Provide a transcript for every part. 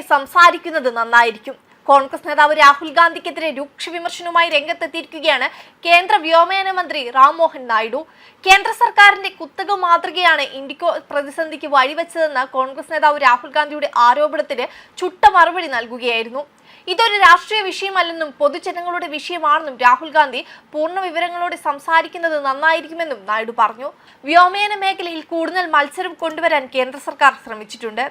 വിമർശകരുമായി സംസാരിക്കുന്നത് നന്നായിരിക്കും. കോൺഗ്രസ് നേതാവ് രാഹുൽ ഗാന്ധിക്കെതിരെ രൂക്ഷ വിമർശനവുമായി രംഗത്തെത്തിയിരിക്കുകയാണ് കേന്ദ്ര വ്യോമയാന മന്ത്രി റാംമോഹൻ നായിഡു. കേന്ദ്ര സർക്കാരിന്റെ കുത്തക മാതൃകയാണ് ഇൻഡിക്കോ പ്രതിസന്ധിക്ക് വഴിവെച്ചതെന്ന കോൺഗ്രസ് നേതാവ് രാഹുൽ ഗാന്ധിയുടെ ആരോപണത്തിന് ചുട്ട മറുപടി നൽകുകയായിരുന്നു. ഇതൊരു രാഷ്ട്രീയ വിഷയമല്ലെന്നും പൊതുജനങ്ങളുടെ വിഷയമാണെന്നും രാഹുൽ ഗാന്ധി പൂർണ വിവരങ്ങളോടെ സംസാരിക്കുന്നത് നന്നായിരിക്കുമെന്നും നായിഡു പറഞ്ഞു. വ്യോമയാന മേഖലയിൽ കൂടുതൽ മത്സരം കൊണ്ടുവരാൻ കേന്ദ്ര സർക്കാർ ശ്രമിച്ചിട്ടുണ്ട്.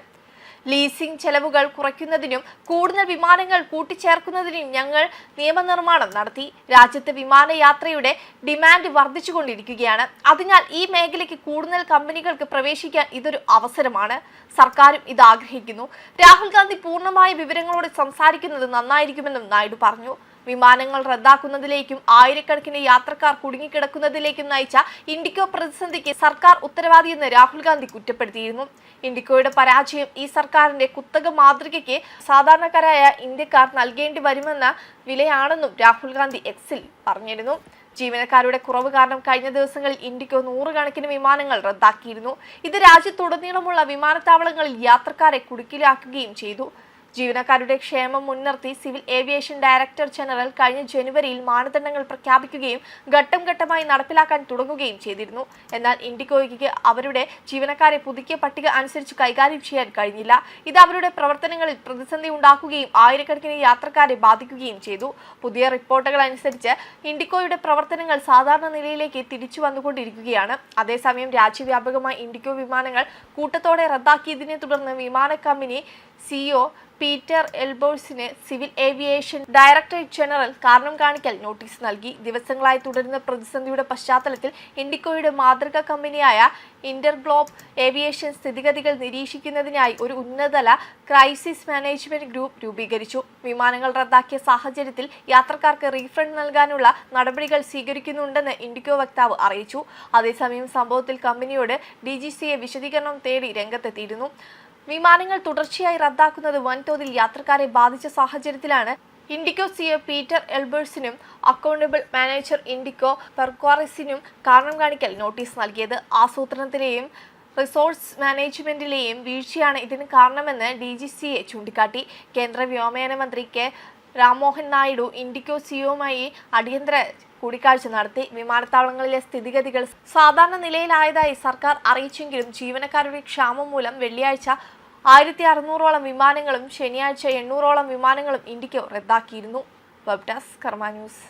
ലീസിംഗ് ചെലവുകൾ കുറയ്ക്കുന്നതിനും കൂടുതൽ വിമാനങ്ങൾ കൂട്ടിച്ചേർക്കുന്നതിനും ഞങ്ങൾ നിയമനിർമ്മാണം നടത്തി. രാജ്യത്തെ വിമാനയാത്രയുടെ ഡിമാൻഡ് വർദ്ധിച്ചുകൊണ്ടിരിക്കുകയാണ്. അതിനാൽ ഈ മേഖലയ്ക്ക് കൂടുതൽ കമ്പനികൾക്ക് പ്രവേശിക്കാൻ ഇതൊരു അവസരമാണ്. സർക്കാരും ഇത് ആഗ്രഹിക്കുന്നു രാഹുൽ ഗാന്ധി പൂർണമായ വിവരങ്ങളോട് സംസാരിക്കുന്നത് നന്നായിരിക്കുമെന്നും നായിഡു പറഞ്ഞു. വിമാനങ്ങൾ റദ്ദാക്കുന്നതിലേക്കും ആയിരക്കണക്കിന് യാത്രക്കാർ കുടുങ്ങിക്കിടക്കുന്നതിലേക്കും നയിച്ച ഇൻഡിക്കോ പ്രതിസന്ധിക്ക് സർക്കാർ ഉത്തരവാദിയെന്ന് രാഹുൽ ഗാന്ധി കുറ്റപ്പെടുത്തിയിരുന്നു. ഇൻഡിക്കോയുടെ പരാജയം ഈ സർക്കാരിന്റെ കുത്തക മാതൃകയ്ക്ക് സാധാരണക്കാരായ ഇന്ത്യക്കാർ നൽകേണ്ടി വരുമെന്ന വിലയാണെന്നും രാഹുൽ ഗാന്ധി എക്സിൽ പറഞ്ഞിരുന്നു. ജീവനക്കാരുടെ കുറവ് കാരണം കഴിഞ്ഞ ദിവസങ്ങളിൽ ഇന്ത്യക്കോ നൂറുകണക്കിന് വിമാനങ്ങൾ റദ്ദാക്കിയിരുന്നു. ഇത് രാജ്യത്തുടനീളമുള്ള വിമാനത്താവളങ്ങളിൽ യാത്രക്കാരെ കുടുക്കിലാക്കുകയും ചെയ്തു. ജീവനക്കാരുടെ ക്ഷേമം മുൻനിർത്തി സിവിൽ ഏവിയേഷൻ ഡയറക്ടർ ജനറൽ കഴിഞ്ഞ ജനുവരിയിൽ മാനദണ്ഡങ്ങൾ പ്രഖ്യാപിക്കുകയും ഘട്ടം ഘട്ടമായി നടപ്പിലാക്കാൻ തുടങ്ങുകയും ചെയ്തിരുന്നു. എന്നാൽ ഇൻഡിഗോയ്ക്ക് അവരുടെ ജീവനക്കാരെ പുതുക്കിയ പട്ടിക അനുസരിച്ച് കൈകാര്യം ചെയ്യാൻ കഴിഞ്ഞില്ല. ഇത് അവരുടെ പ്രവർത്തനങ്ങളിൽ പ്രതിസന്ധി ഉണ്ടാക്കുകയും ആയിരക്കണക്കിന് യാത്രക്കാരെ ബാധിക്കുകയും ചെയ്തു. പുതിയ റിപ്പോർട്ടുകൾ അനുസരിച്ച് ഇൻഡിഗോയുടെ പ്രവർത്തനങ്ങൾ സാധാരണ നിലയിലേക്ക് തിരിച്ചു വന്നുകൊണ്ടിരിക്കുകയാണ്. അതേസമയം രാജ്യവ്യാപകമായി ഇൻഡിഗോ വിമാനങ്ങൾ കൂട്ടത്തോടെ റദ്ദാക്കിയതിനെ തുടർന്ന് വിമാന കമ്പനി സിഇഒ പീറ്റർ എൽബോഴ്സിന് സിവിൽ ഏവിയേഷൻ ഡയറക്ടറേറ്റ് ജനറൽ കാരണം കാണിക്കൽ നോട്ടീസ് നൽകി. ദിവസങ്ങളായി തുടരുന്ന പ്രതിസന്ധിയുടെ പശ്ചാത്തലത്തിൽ ഇൻഡിക്കോയുടെ മാതൃകാ കമ്പനിയായ ഇന്റർഗ്ലോബ് ഏവിയേഷൻ സ്ഥിതിഗതികൾ നിരീക്ഷിക്കുന്നതിനായി ഒരു ഉന്നതതല ക്രൈസിസ് മാനേജ്മെന്റ് ഗ്രൂപ്പ് രൂപീകരിച്ചു. വിമാനങ്ങൾ റദ്ദാക്കിയ സാഹചര്യത്തിൽ യാത്രക്കാർക്ക് റീഫണ്ട് നൽകാനുള്ള നടപടികൾ സ്വീകരിക്കുന്നുണ്ടെന്ന് ഇൻഡിക്കോ വക്താവ് അറിയിച്ചു. അതേസമയം സംഭവത്തിൽ കമ്പനിയോട് ഡി വിശദീകരണം തേടി രംഗത്തെത്തിയിരുന്നു. വിമാനങ്ങൾ തുടർച്ചയായി റദ്ദാക്കുന്നത് വൻതോതിൽ യാത്രക്കാരെ ബാധിച്ച സാഹചര്യത്തിലാണ് ഇൻഡിക്കോ സിഒ പീറ്റർ എൽബേഴ്സിനും അക്കൗണ്ടബിൾ മാനേജർ ഇൻഡിക്കോ പെർക്വാറിസിനും കാരണം കാണിക്കൽ നോട്ടീസ് നൽകിയത്. ആസൂത്രണത്തിലെയും റിസോഴ്സ് മാനേജ്മെന്റിലെയും വീഴ്ചയാണ് ഇതിന് കാരണമെന്ന് ഡി ജി സിയെ ചൂണ്ടിക്കാട്ടി. കേന്ദ്ര വ്യോമയാന മന്ത്രി കെ. രാംമോഹൻ നായിഡു ഇൻഡിക്കോ സിഒയുമായി അടിയന്തര കൂടിക്കാഴ്ച നടത്തി. വിമാനത്താവളങ്ങളിലെ സ്ഥിതിഗതികൾ സാധാരണ നിലയിലായതായി സർക്കാർ അറിയിച്ചെങ്കിലും ജീവനക്കാരുടെ ക്ഷാമം മൂലം വെള്ളിയാഴ്ച ആയിരത്തി അറുന്നൂറോളം വിമാനങ്ങളും ശനിയാഴ്ച എണ്ണൂറോളം വിമാനങ്ങളും ഇന്ത്യയ്ക്ക് റദ്ദാക്കിയിരുന്നു. Web desk Karma news.